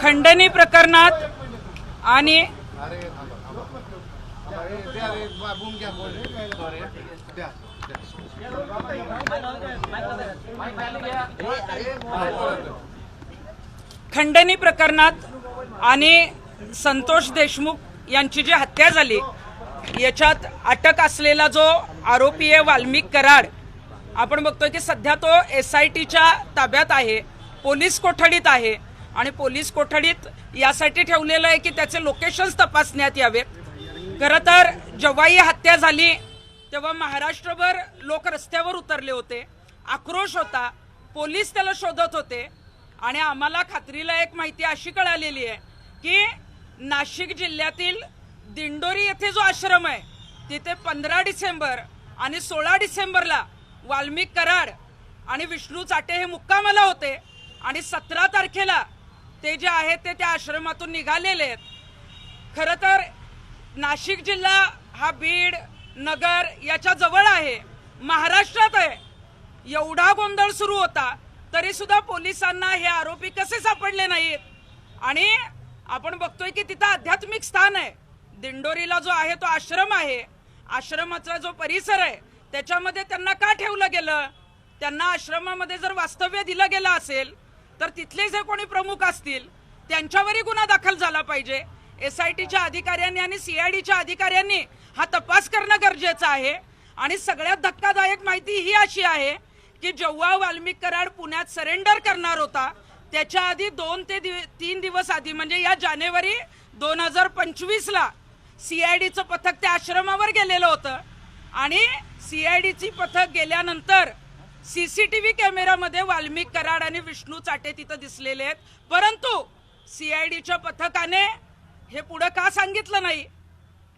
खंडणी प्रकरणात आणि खंडणी प्रकरणात आणि संतोष देशमुख यांची जी हत्या झाली याच्यात अटक असलेला जो आरोपी आहे वाल्मिक कराड आपण बघतोय की सध्या तो एस आय टीच्या ताब्यात आहे पोलीस कोठडीत आहे. आणि पोलीस कोठडीत यासाठी ठेवलेलं आहे की त्याचे लोकेशन्स तपासण्यात यावेत खरं तर जेव्हा ही हत्या झाली तेव्हा महाराष्ट्रभर लोक रस्त्यावर उतरले होते. आक्रोश होता. पोलीस त्याला शोधत होते. आणि आम्हाला खात्रीला एक माहिती अशी कळालेली आहे की नाशिक जिल्ह्यातील दिंडोरी येथे जो आश्रम आहे तिथे पंधरा डिसेंबर आणि सोळा डिसेंबरला वाल्मिक कराड आणि विष्णू चाटे हे मुक्कामाला होते. आणि सतरा तारखेला ते जे आहेत ते त्या आश्रमातून निघालेले आहेत. खरं तर नाशिक जिल्हा हा बीड नगर याच्या जवळ आहे. महाराष्ट्रात आहे. एवढा गोंधळ सुरू होता तरी सुद्धा पोलिसांना हे आरोपी कसे सापडले नाहीत? आणि आपण बघतोय की तिथं आध्यात्मिक स्थान आहे. दिंडोरीला जो आहे तो आश्रम आहे. आश्रमाचा जो परिसर आहे त्याच्यामध्ये त्यांना का ठेवलं गेलं? त्यांना आश्रमामध्ये जर वास्तव्य दिलं गेलं असेल तर तिथले जे कोणी प्रमुख असतील त्यांच्यावरही गुन्हा दाखल झाला पाहिजे. एस आय टीच्या अधिकाऱ्यांनी आणि सीआयडीच्या अधिकाऱ्यांनी हा तपास करणं गरजेचं आहे. आणि सगळ्यात धक्कादायक माहिती ही अशी आहे की जेव्हा वाल्मिक कराड पुण्यात सरेंडर करणार होता त्याच्या आधी दोन ते दिव तीन दिवस आधी म्हणजे या जानेवारी दोन हजार पंचवीसला सीआयडीचं पथक त्या आश्रमावर गेलेलं होतं. आणि सीआयडीची पथक गेल्यानंतर सीसीटीव्ही कॅमेरामध्ये वाल्मिक कराड आणि विष्णू चाटे तिथं दिसलेले आहेत. परंतु सीआयडीच्या पथकाने हे पुढं का सांगितलं नाही?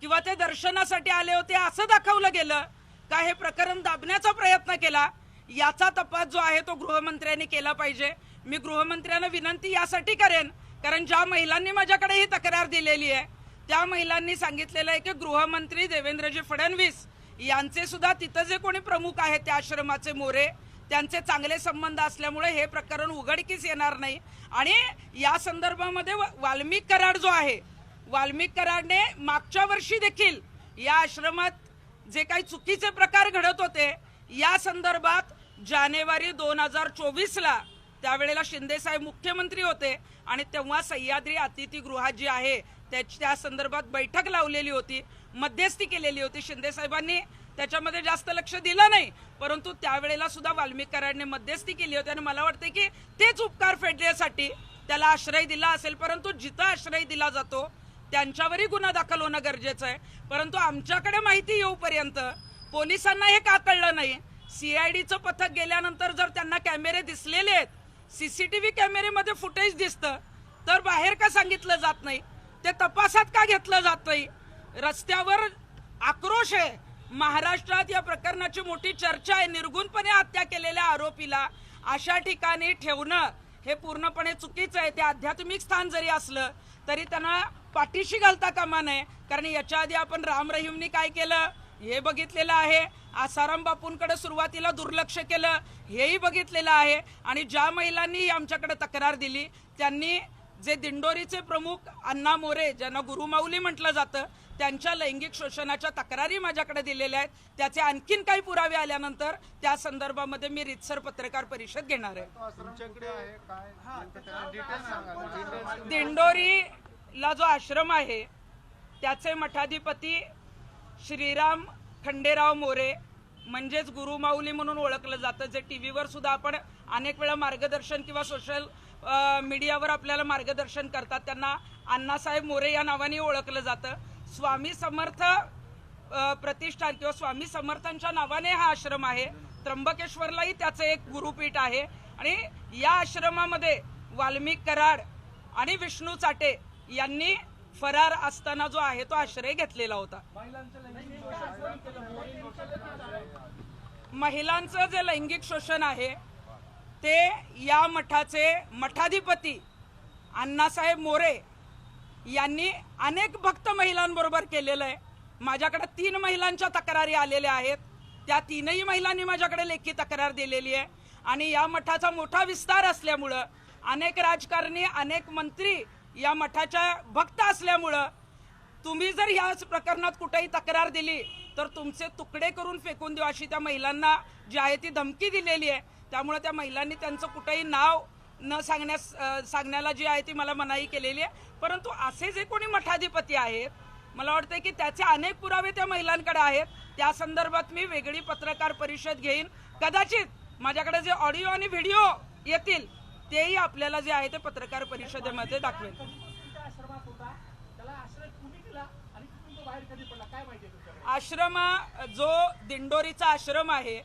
किंवा ते दर्शनासाठी आले होते असं दाखवलं गेलं का हे प्रकरण दाबण्याचा प्रयत्न केला? याचा तपास जो आहे तो गृहमंत्र्यांनी केला पाहिजे. मी गृहमंत्र्यांना विनंती यासाठी करेन कारण ज्या महिलांनी माझ्याकडे ही तक्रार दिलेली आहे त्या महिलांनी सांगितलेलं आहे की गृहमंत्री देवेंद्रजी फडणवीस यांचे सुद्धा तिथं जे कोणी प्रमुख आहेत त्या आश्रमाचे मोरे त्यांचे चांगले संबंध असल्यामुळे हे प्रकरण उघडकीस येणार नाही. आणि या संदर्भामध्ये वाल्मिक कराड जो आहे वाल्मिक कराडने मागच्या वर्षी देखील या आश्रमात जे काही चुकीचे प्रकार घडत होते या संदर्भात जानेवारी दोन हजार चोवीसला त्यावेळेला शिंदेसाहेब मुख्यमंत्री होते आणि तेव्हा सह्याद्री अतिथीगृहात जी आहे त्याची त्या संदर्भात बैठक लावलेली होती मध्यस्थी केलेली होती. शिंदेसाहेबांनी त्याच्यामध्ये जास्त लक्ष दिलं नाही. परंतु त्यावेळेला सुद्धा वाल्मिकरांनी मध्यस्थी केली होती आणि मला वाटतं की तेच उपकार फेडण्यासाठी त्याला आश्रय दिला असेल. परंतु जिथं आश्रय दिला जातो त्यांच्यावरही गुन्हा दाखल होणं गरजेचं आहे. परंतु आमच्याकडे माहिती येऊपर्यंत पोलिसांना हे का कळलं नाही? सीआयडीचं पथक गेल्यानंतर जर त्यांना कॅमेरे दिसलेले आहेत सीसीटीव्ही कॅमेरेमध्ये फुटेज दिसतं तर बाहेर का सांगितलं जात नाही? ते तपासात का घेतलं जात नाही? रस्त्यावर आक्रोश आहे. महाराष्ट्रात या प्रकरणाची मोठी चर्चा आहे. निर्गुणपणे हत्या केलेल्या आरोपीला अशा ठिकाणी ठेवणं हे पूर्णपणे चुकीचं आहे. ते आध्यात्मिक स्थान जरी असलं तरी त्यांना पाठीशी घालता कामा नये. कारण याच्या आधी आपण राम रहीमनी काय केलं? हे बघितलेलं आहे. आसाराम बापूंकडे सुरुवातीला दुर्लक्ष केलं. हेही बघितलेलं आहे. आणि ज्या महिलांनी आमच्याकडे तक्रार दिली त्यांनी जे दिंडोरीचे प्रमुख अण्णा मोरे ज्यांना गुरुमाऊली म्हटलं जातं त्यांच्या लैंगिक शोषणाच्या तक्रारी माझ्याकडे दिलेल्या आहेत. त्याचे आणखीन काही पुरावे आल्यानंतर त्या संदर्भामध्ये मी रितसर पत्रकार परिषद घेणार आहे. दिंडोरीला जो आश्रम आहे त्याचे मठाधिपती श्रीराम खंडेराव मोरे म्हणजेच गुरुमाऊली म्हणून ओळखलं जातं जे टी व्हीवर सुद्धा आपण अनेक वेळा मार्गदर्शन किंवा सोशल मीडियावर आपल्याला मार्गदर्शन करतात. त्यांना अण्णासाहेब मोरे या नावाने ओळखलं जातं. स्वामी समर्थ प्रतिष्ठान किंवा स्वामी समर्थांच्या नावाने हा आश्रम आहे. त्र्यंबकेश्वरलाही त्याचं एक गुरुपीठ आहे. आणि या आश्रमामध्ये वाल्मिक कराड आणि विष्णू चाटे यांनी फरार असताना जो आहे तो आश्रय घेतलेला होता. महिलांचं जे लैंगिक शोषण आहे ते या मठाचे मठाधिपती अण्णासाहेब मोरे यांनी अनेक भक्त महिलांबरोबर केलेलं आहे. माझ्याकडे तीन महिलांच्या तक्रारी आलेल्या आहेत. त्या तीनही महिलांनी माझ्याकडे लेखी तक्रार दिलेली आहे. आणि या मठाचा मोठा विस्तार असल्यामुळं अनेक राजकारणी अनेक मंत्री या मठाच्या भक्त असल्यामुळं तुम्ही जर ह्याच प्रकरणात कुठेही तक्रार दिली तर तुमचे तुकडे करून फेकून देऊ अशी त्या महिलांना जी आहे ती धमकी दिलेली आहे. त्यामुळे त्या महिलांनी त्यांचं कुठेही नाव न सांगण्यास सांगण्याला जी आहे ती मला मनाई केलेली आहे. परंतु असे जे कोणी मठाधिपती आहेत मला वाटतं की त्याचे अनेक पुरावे त्या महिलांकडे आहेत. त्या संदर्भात मी वेगळी पत्रकार परिषद घेईन. कदाचित माझ्याकडे जे ऑडिओ आणि व्हिडिओ येतील तेही आपल्याला जे आहे ते पत्रकार परिषदेमध्ये दाखवेल आश्रमात आश्रम जो दिंडोरीचा आश्रम आहे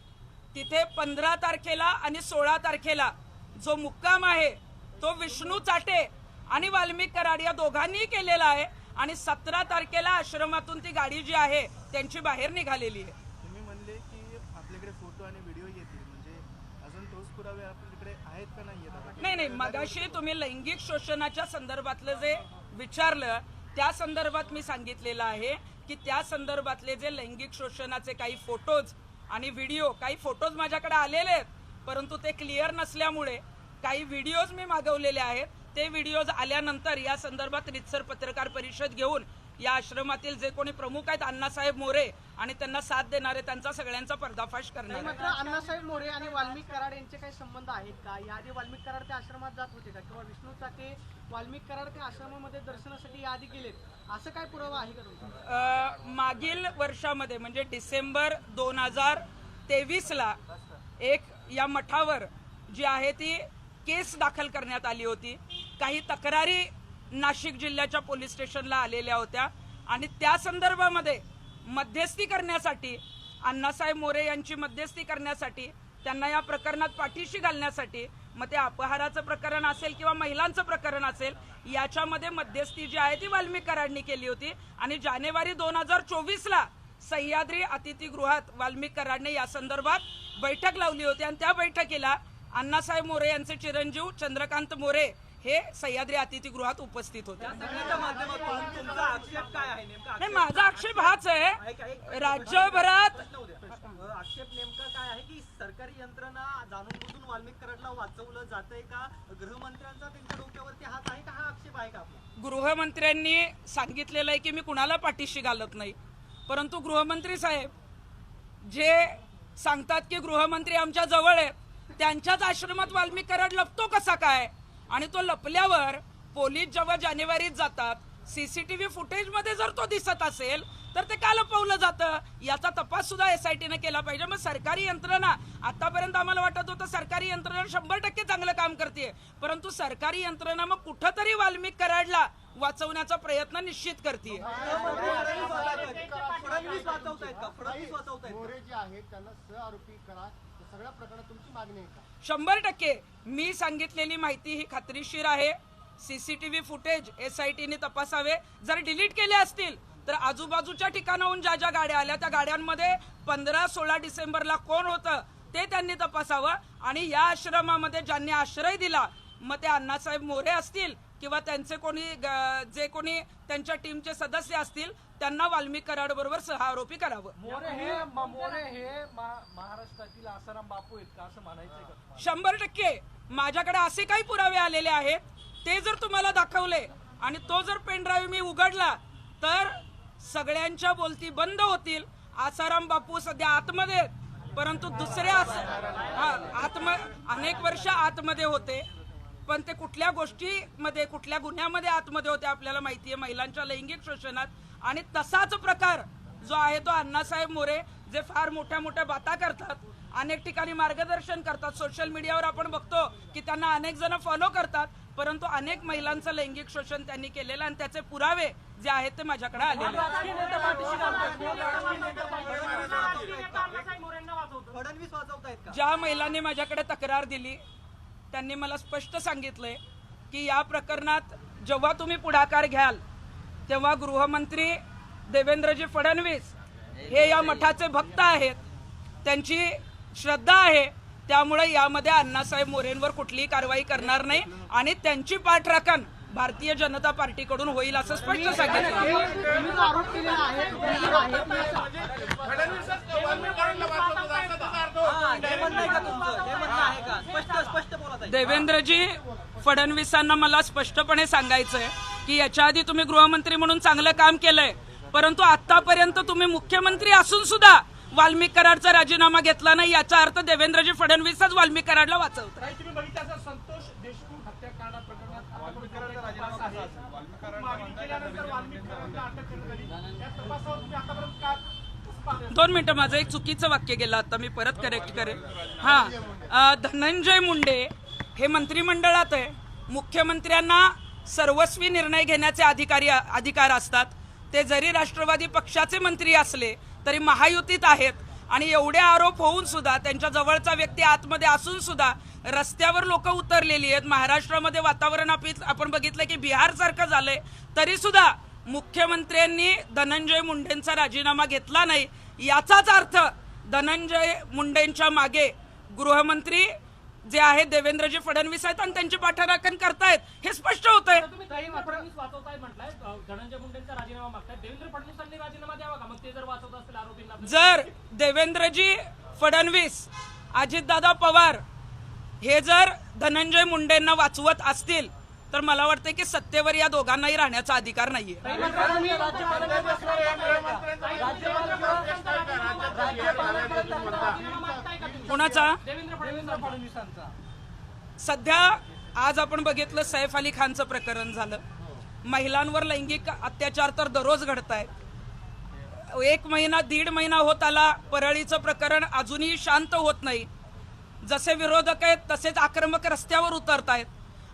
तिथे पंधरा तारखेला आणि सोळा तारखेला जो मुक्काम आहे तो विष्णू चाटे आणि वाल्मिक कराड या दोघांनी केलेला आहे आणि सतरा तारखेला आश्रमातून ती गाडी जी आहे त्यांची बाहेर निघालेली आहे. तुम्ही म्हणले की आपल्याकडे फोटो आणि व्हिडिओ येतील म्हणजे अजून ठोस पुरावे आपल्याकडे आहेत का नाही नाही नाही मगाशी तुम्ही लैंगिक शोषणाच्या संदर्भातलं जे विचारलं त्या संदर्भात मी सांगितलेलं आहे की त्या संदर्भातले जे लैंगिक शोषणाचे काही फोटोज आणि व्हिडिओ काही फोटोज माझ्याकडे आलेले आहेत परंतु ते क्लिअर नसल्यामुळे काही व्हिडिओज मी मागवलेले आहेत. ते व्हिडिओज आल्यानंतर या संदर्भात रितसर पत्रकार परिषद घेऊन या आश्रमातील जे कोणी प्रमुख आहेत अण्णासाहेब मोरे आणि त्यांना साथ देणारे त्यांचा सगळ्यांचा पर्दाफाश करणार. मात्र अण्णासाहेब मोरे आणि वाल्मिक कराड यांचे काही संबंध आहेत का? याआधी वाल्मिक कराड त्या आश्रमात जात होते का? किंवा विष्णू चाके वाल्मिक कराड त्या आश्रमामध्ये दर्शनासाठी याआधी गेलेत. असं काय पुरावा आहे का मागील वर्षामध्ये म्हणजे डिसेंबर दोन हजार तेवीसला एक या मठावर जी आहे ती केस दाखल करण्यात आली होती. काही तक्रारी नाशिक जिल्ह्याच्या पोलीस स्टेशनला आलेल्या होत्या. आणि त्या संदर्भामध्ये मध्यस्थी करण्यासाठी अण्णासाहेब मोरे यांची मध्यस्थी करण्यासाठी त्यांना या प्रकरणात पाठीशी घालण्यासाठी मग ते अपहाराचं प्रकरण असेल किंवा महिलांचं प्रकरण असेल याच्यामध्ये मध्यस्थी जी आहे ती वाल्मीकरांनी केली होती. आणि जानेवारी दोन हजार चोवीसला सह्याद्री अतिथीगृहात वाल्मिक कराडने या संदर्भात बैठक लावली होती. आणि त्या बैठकीला अण्णासाहेब मोरे यांचे चिरंजीव चंद्रकांत मोरे हे सह्याद्री अतिथीगृहात उपस्थित होते. नाही माझा आक्षेप हाच आहे. राज्यभरात आक्षेप नेमका काय आहे की सरकारी यंत्रणा जाणून बुजून वाल्मिक कराडला वाचवलं जातंय का? गृहमंत्र्यांचा त्यांच्या डोक्यावरती हात आहे का? हा आक्षेप आहे का गृहमंत्र्यांनी सांगितलेलं आहे की मी कुणाला पाठीशी घालत नाही. परंतु गृहमंत्री साहेब जे सांगतात की गृहमंत्री आमच्या जवळ आहेत त्यांच्याच आश्रमात वाल्मिक कराड लपतो कसा काय? आणि तो लपल्यावर पोलीस जेव्हा जानेवारीत जातात सीसीटीव्ही फुटेजमध्ये जर तो दिसत असेल तर ते का लपवलं जातं. याचा तपास सुद्धा एसआयटीने केला पाहिजे. मग सरकारी यंत्रणा आतापर्यंत आम्हाला वाटत होतं सरकारी यंत्रणा शंभर टक्के चांगलं काम करते परंतु सरकारी यंत्रणा मग कुठंतरी वाल्मिक कराडला वाचवण्याचा प्रयत्न निश्चित करते शंभर टक्के. मी सांगितलेली माहिती ही खात्रीशीर आहे. सीसीटीव्ही फुटेज एस आय टीने तपासावे. जर डिलीट केले असतील तर आजूबाजूच्या ठिकाणाहून ज्या ज्या गाड्या आल्या त्या गाड्यांमध्ये पंधरा सोळा डिसेंबरला कोण होतं ते त्यांनी तपासावं. आणि या आश्रमामध्ये ज्यांनी आश्रय दिला मग ते अण्णासाहेब मोरे असतील किंवा त्यांचे कोणी जे कोणी त्यांच्या टीमचे सदस्य असतील त्यांना वाल्मिक कराड बरोबर सह आरोपी करावं. हे हे महाराष्ट्रातील आसाराम बापू आहेत का असं म्हणायचंय का शंभर टक्के. माझ्याकडे असे काही पुरावे आलेले आहेत. ते जर तुम्हाला दाखवले आणि तो जर पेनड्राईव्ह मी उघडला तर सगळ्यांच्या बोलती बंद होतील. आसाराम बापू सध्या आतमध्ये आहेत. परंतु दुसऱ्या आस- आत्म अनेक वर्ष आतमध्ये होते. पण ते कुठल्या गोष्टीमध्ये कुठल्या गुन्ह्यामध्ये आतमध्ये होते आपल्याला माहिती आहे. महिलांच्या लैंगिक शोषणात आणि तसाच प्रकार जो आहे तो अण्णासाहेब मोरे जे फार मोठ्या मोठ्या बाता करतात अनेक ठिकाणी मार्गदर्शन करतात. सोशल मीडियावर आपण बघतो की त्यांना अनेक जण फॉलो करतात. परंतु अनेक महिलांचं लैंगिक शोषण त्यांनी केलेलं आणि त्याचे पुरावे जे आहेत ते माझ्याकडे आलेले आहेत. फडणवीस वाचवतायत का? ज्या महिलांनी माझ्याकडे तक्रार दिली त्यांनी मला स्पष्ट सांगितलंय की या प्रकरणात जेव्हा तुम्ही पुढाकार घ्याल तेव्हा गृहमंत्री देवेंद्रजी फडणवीस हे या मठाचे भक्त आहेत. त्यांची श्रद्धा आहे. त्यामुळे यामध्ये अण्णासाहेब मोरेंवर कुठलीही कारवाई करणार नाही आणि त्यांची पाठराखण भारतीय जनता पार्टीकडून होईल असं स्पष्ट सांगितलं. देवेंद्रजी फडणवीसांना मला स्पष्टपणे सांगायचंय की याच्या आधी तुम्ही गृहमंत्री म्हणून चांगलं काम केलंय परंतु आतापर्यंत तुम्ही मुख्यमंत्री असून सुद्धा वाल्मिक कराडचा राजीनामा घेतला नाही याचा अर्थ देवेंद्रजी फडणवीसच वाल्मिक कराडला वाचवतात. काही तुम्ही बघितलं असं संतोष देशमुख हत्याकांड प्रकरणात वाल्मिक कराडचा तपास आहे मागणी केल्यानंतर वाल्मिक कराडला अटक करण्यात आली. या तपासावर तुम्ही आतापर्यंत का कसं पाहताय? दोन मिनिटं माझं एक चुकीचं वाक्य गेलं आता मी परत करेक्ट करेन. हा धनंजय मुंडे हे मंत्रिमंडळात आहे. मुख्यमंत्र्यांना सर्वस्वी निर्णय घेण्याचे अधिकारी अधिकार असतात. ते जरी राष्ट्रवादी पक्षाचे मंत्री असले तरी महायुतीत आहेत. आणि एवढे आरोप होऊन सुद्धा त्यांच्या जवळचा व्यक्ती आतमध्ये असून सुद्धा रस्त्यावर लोक उतरलेली आहेत. महाराष्ट्रामध्ये वातावरण आपण बघितलं की बिहार सारखं झालंय. तरी सुद्धा मुख्यमंत्र्यांनी धनंजय मुंडेंचा राजीनामा घेतला नाही. याचाच अर्थ धनंजय मुंडेंच्या मागे गृहमंत्री जे आहेत देवेंद्रजी फडणवीस आहेत आणि त्यांचे पाठराखण करतायत हे स्पष्ट होत आहे जर देवेंद्रजी फडणवीस अजितदादा पवार हे जर धनंजय मुंडेंना वाचवत असतील तर मला वाटतं की सत्तेवर या दोघांनाही राहण्याचा अधिकार नाहीये. कोणाचा? देवेंद्र फडणवीस सध्या आज आपण बघितलं सैफ अली खानचं प्रकरण झालं. महिलांवर लैंगिक अत्याचार तर दररोज घडत आहेत एक महिना दीड महिना होत आला परळीचं प्रकरण अजूनही शांत होत नाही. जसे विरोधक आहेत तसेच आक्रमक रस्त्यावर उतरत आहेत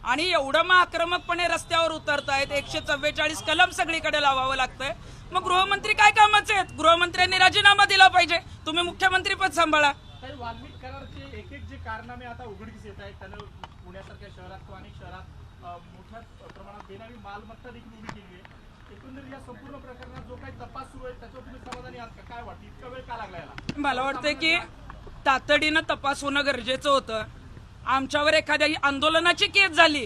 आणि एवढं मग आक्रमकपणे रस्त्यावर उतरत आहेत एकशे चव्वेचाळीस कलम सगळीकडे लावावं लागतंय. मग गृहमंत्री काय कामाचे आहेत? गृहमंत्र्यांनी राजीनामा दिला पाहिजे. तुम्ही मुख्यमंत्री पद सांभाळा. तर वाल्मिक करारचे एक एक जे कारनामे आता उघडकीस येत आहेत त्यानं पुण्यासारख्या शहरात किंवा अनेक शहरात मोठ्या प्रमाणात बेनामी मालमत्ता देखील उभी केली आहे. एकंदरीत या संपूर्ण प्रकरणात जो काही तपास सुरू आहे त्याच्यावर तुम्ही समाधानी आहात का? काय वाटतं? इतका वेळ का लागला याला? मला वाटतं की तातडीनं तपास होणं गरजेचं होतं. आमच्यावर एखाद्या आंदोलनाची केस झाली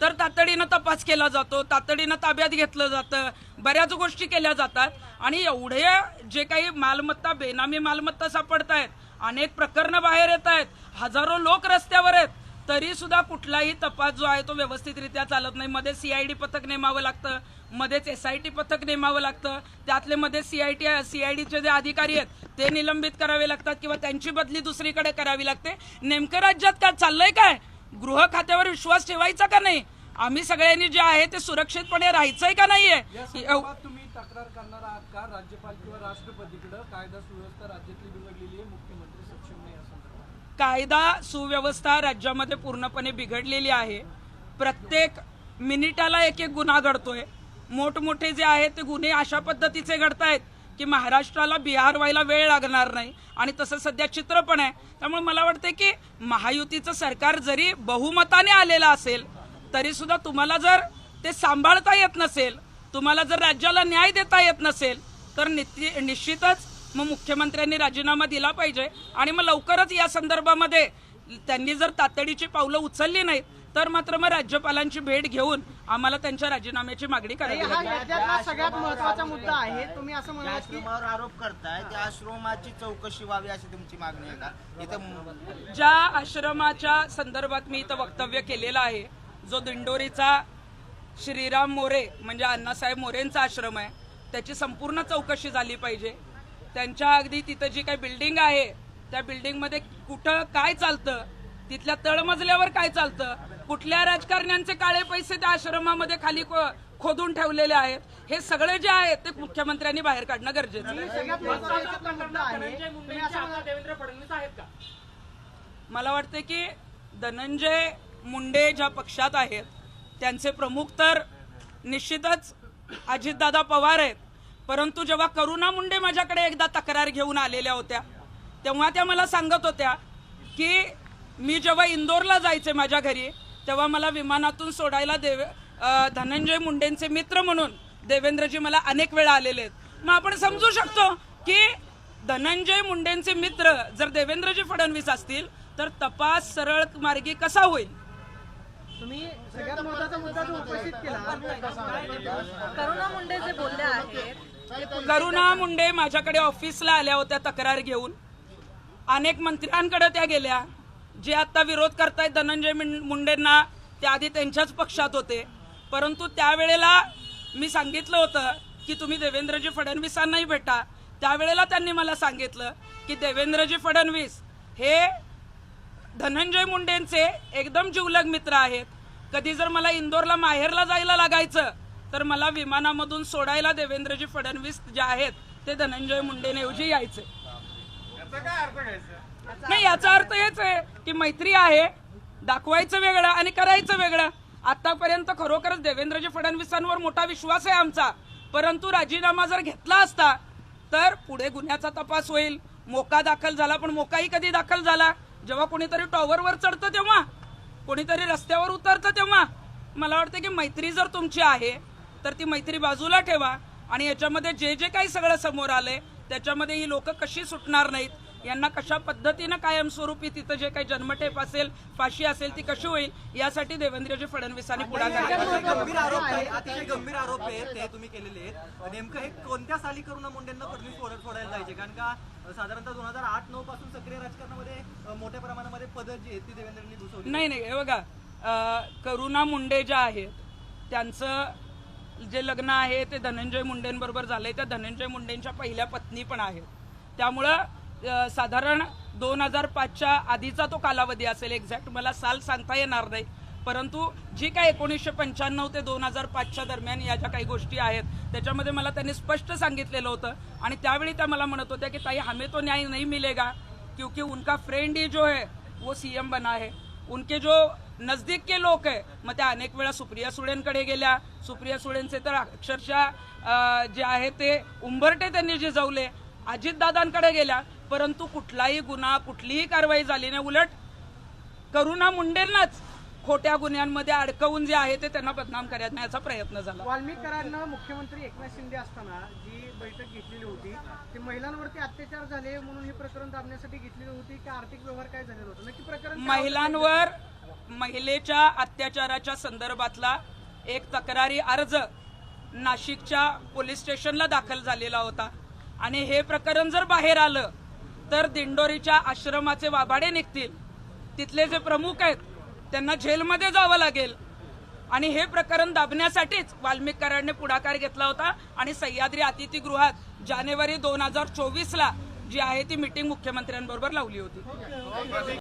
तर तातडीनं तपास केला जातो. तातडीनं ताब्यात घेतलं जातं. बऱ्याच गोष्टी केल्या जातात. आणि एवढे जे काही मालमत्ता बेनामी मालमत्ता सापडत आहेत अनेक प्रकरणं बाहेर येत आहेत. हजारो लोक रस्त्यावर आहेत. तरी सुद्धा कुठलाही तपास जो आहे तो व्यवस्थितरित्या चालत नाही. मध्ये सीआयडी पथक नेमावं लागतं. मध्येच एस आय टी पथक नेमावं लागतं. त्यातले मध्ये सीआयटी सीआयडीचे जे अधिकारी आहेत ते निलंबित करावे लागतात किंवा त्यांची बदली दुसरीकडे करावी लागते. नेमकं राज्यात काय चाललंय काय? गृह खात्यावर विश्वास ठेवायचा का नाही? आम्ही सगळ्यांनी जे आहे ते सुरक्षितपणे राहायचंय का नाहीये? तुम्ही तक्रार करणार आहात का? राज्यपाल किंवा राष्ट्रपतीकडे कायदा सुव्यवस्था राज्यातली बिघडलेली आहे मुख्यमंत्री सक्षम नाही या संदर्भात कायदा सुव्यवस्था राज्यामध्ये पूर्णपणे बिघडलेली आहे. प्रत्येक मिनिटाला एक एक गुन्हा घडतोय. मोठमोठे जे आहेत ते गुन्हे अशा पद्धतीचे घडत आहेत की महाराष्ट्राला बिहार व्हायला वेळ लागणार नाही आणि तसं सध्या चित्र पण आहे. त्यामुळे मला वाटतं की महायुतीचं सरकार जरी बहुमताने आलेलं असेल तरी सुद्धा तुम्हाला जर ते सांभाळता येत नसेल तुम्हाला जर राज्याला न्याय देता येत नसेल तर निश्चितच मग मुख्यमंत्र्यांनी राजीनामा दिला पाहिजे. आणि मग लवकरच या संदर्भामध्ये त्यांनी जर तातडीची पावलं उचलली नाहीत तर मात्र मग राज्यपालांची भेट घेऊन आम्हाला त्यांच्या राजीनाम्याची मागणी राज्यातला सगळ्यात महत्त्वाचा मुद्दा आहे. तुम्ही असं की आश्रमावर आरोप करताय त्या आश्रमाची चौकशी व्हावी अशी तुमची मागणी आहे का? इथं ज्या आश्रमाच्या संदर्भात मी इथं वक्तव्य केलेलं आहे जो दिंडोरीचा श्रीराम मोरे म्हणजे अण्णासाहेब मोरेंचा आश्रम आहे त्याची संपूर्ण चौकशी झाली पाहिजे. त्यांच्या अगदी तिथं जी काही बिल्डिंग आहे त्या बिल्डिंगमध्ये कुठं काय चालतं तिथल्या तळमजल्यावर काय चालतं कुठल्या राजकारण्यांचे काळे पैसे त्या आश्रमामध्ये खाली खोदून ठेवलेले आहेत हे सगळे जे आहेत ते मुख्यमंत्र्यांनी बाहेर काढणं गरजेचं आहे. मला वाटतं की धनंजय मुंडे ज्या पक्षात आहेत त्यांचे प्रमुख तर निश्चितच अजितदादा पवार आहेत. परंतु जेव्हा करुणा मुंडे माझ्याकडे एकदा तक्रार घेऊन आलेल्या होत्या तेव्हा त्या मला सांगत होत्या की मी जेव्हा इंदोरला जायचे माझ्या घरी तेव्हा मला विमानातून सोडायला देव धनंजय मुंडेंचे मित्र म्हणून देवेंद्रजी मला अनेक वेळा आलेले आहेत. मग आपण समजू शकतो की धनंजय मुंडेंचे मित्र जर देवेंद्रजी फडणवीस असतील तर तपास सरळ मार्गी कसा होईल? तुम्ही सगळ्यात महत्त्वाचा मुद्दा उपस्थित केला करुणा मुंडे जे बोलले आहेत करुणा मुंडे माझ्याकडे ऑफिसला आल्या होत्या तक्रार घेऊन. अनेक मंत्र्यांकडे त्या गेल्या जे आता विरोध करतायत धनंजय मुं- मुंडेंना त्याआधी आधी त्यांच्याच पक्षात होते. परंतु त्यावेळेला मी सांगितलं होतं की तुम्ही देवेंद्रजी फडणवीसांनाही भेटा. त्यावेळेला त्यांनी मला सांगितलं की देवेंद्रजी फडणवीस हे धनंजय मुंडेंचे एकदम जिवलग मित्र आहेत. कधी जर मला इंदोरला माहेरला जायला लागायचं तर मला विमानामधून सोडायला देवेंद्रजी फडणवीस जे आहेत ते धनंजय मुंडेंऐवजी यायचे. नाही याचा अर्थ हेच आहे की मैत्री आहे दाखवायचं वेगळं आणि करायचं वेगळं. आतापर्यंत खरोखरच देवेंद्रजी फडणवीसांवर मोठा विश्वास आहे आमचा. परंतु राजीनामा जर घेतला असता तर पुढे गुन्ह्याचा तपास होईल. मोका दाखल झाला पण मोकाही कधी दाखल झाला? जेव्हा कोणीतरी टॉवरवर चढतं तेव्हा? कोणीतरी रस्त्यावर उतरतं तेव्हा? मला वाटतं की मैत्री जर तुमची आहे तर ती मैत्री बाजूला ठेवा आणि याच्यामध्ये जे जे काही सगळं समोर आलंय त्याच्यामध्ये ही लोक कशी सुटणार नाहीत यांना कशा पद्धतीनं कायमस्वरूपी तिथं जे काही जन्मठेप असेल फाशी असेल ती कशी होईल यासाठी देवेंद्रजी फडणवीसांनी पुढाकार घेतला. गंभीर आरोप आहे अतिशय गंभीर आरोप आहेत ते तुम्ही केलेले आहेत. नेमकं हे कोणत्या साली करून मुंडेंना फडणवीस सोडत सोडायला जायचे? कारण का साधारणतः दोन हजार आठ नऊ पासून सक्रिय राजकारणामध्ये मोठ्या प्रमाणामध्ये पदं जी आहेत ती देवेंद्रांनी घुसवली नाही नाही हे बघा करुणा मुंडे ज्या आहेत त्यांचं जे लग्न आहे ते धनंजय मुंडेंबरोबर झालंय. त्या धनंजय मुंडेंच्या पहिल्या पत्नी पण आहेत. त्यामुळं साधारण दोन हजार पाचच्या आधीचा तो कालावधी असेल एक्झॅक्ट. मला साल सांगता येणार नाही. परंतु जी काय एकोणीसशे पंच्याण्णव ते दोन हजार पाचच्या दरम्यान या ज्या काही गोष्टी आहेत त्याच्यामध्ये मला त्यांनी स्पष्ट सांगितलेलं होतं. आणि त्यावेळी त्या मला म्हणत होत्या की ताई हमें तो न्याय नहीं मिलेगा क्योंकि उनका फ्रेंड ही जो है वो सीएम बना है. उनके जो नजदीक के लोक आहे. मग त्या अनेक वेळा सुप्रिया सुळेंकडे गेल्या. सुप्रिया सुळेंचे तर अक्षरशः जे आहे ते उंबरटे त्यांनी जे जवले अजितदादांकडे गेल्या. परंतु कुठलाही गुन्हा कुठलीही कारवाई झाली नाही. उलट करुणा मुंडेंनाच खोट्या गुन्ह्यांमध्ये अडकवून जे आहे ते त्यांना बदनाम करण्याचा प्रयत्न झाला. वाल्मिक कराडनं मुख्यमंत्री एकनाथ शिंदे असताना जी बैठक घेतलेली होती ती महिलांवरती अत्याचार झाले म्हणून हे प्रकरण दाबण्यासाठी घेतलेली होती की आर्थिक व्यवहार काय झालेला होता? नक्की प्रकरण? महिलांवर महिलेच्या अत्याचाराच्या संदर्भातला एक तक्रारी अर्ज नाशिकच्या पोलीस स्टेशनला दाखल झालेला होता. आणि हे प्रकरण जर बाहेर आलं तर दिंडोरीच्या आश्रमाचे वाभाडे निघतील. तिथले जे प्रमुख आहेत त्यांना जेलमध्ये जावं लागेल. आणि हे प्रकरण दाबण्यासाठीच वाल्मिक कराडने पुढाकार घेतला होता आणि सह्याद्री अतिथीगृहात जानेवारी दोन हजार चोवीसला जी आहे ती मिटिंग मुख्यमंत्र्यांबरोबर लावली होती.